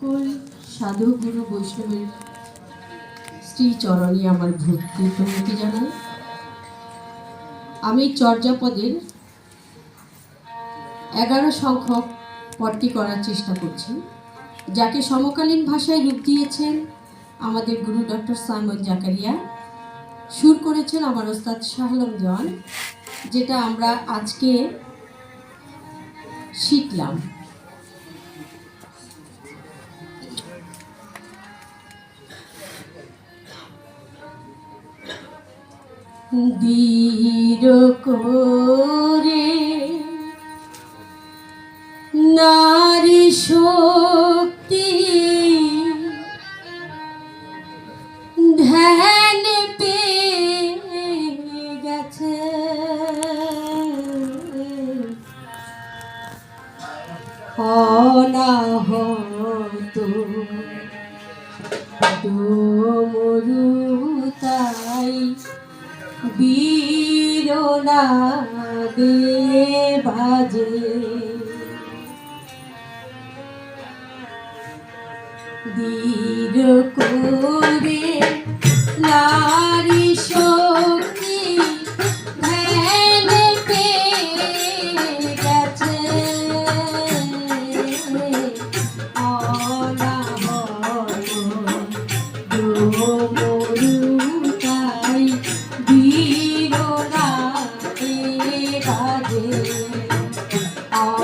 সকল সাধু গুরু বৈষ্ণবের শ্রী চরণে আমার ভক্তি প্রণতি জানাই। আমি চর্যাপদের এগারো সংখ্যক পদটি করার চেষ্টা করছি। যাকে সমকালীন ভাষায় রূপ দিয়েছেন আমাদের গুরু ডক্টর সাইমন জাকারিয়া, সুর করেছেন আমার ওস্তাদ শাহলম জন যেটা আমরা আজকে শিখলাম। দৃঢ় করে নারী শক্তি ধ্যান পেয়ে গেছে। অনাহত ডোমরু তাই বীরনা দিয়ে বাজে। বীর করে নারী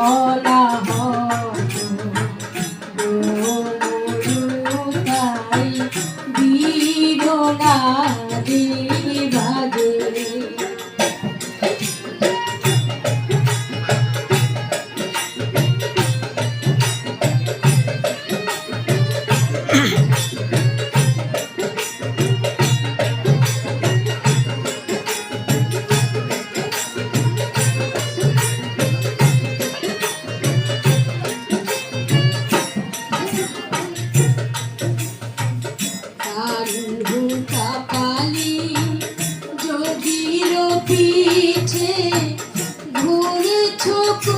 অনাহত 初中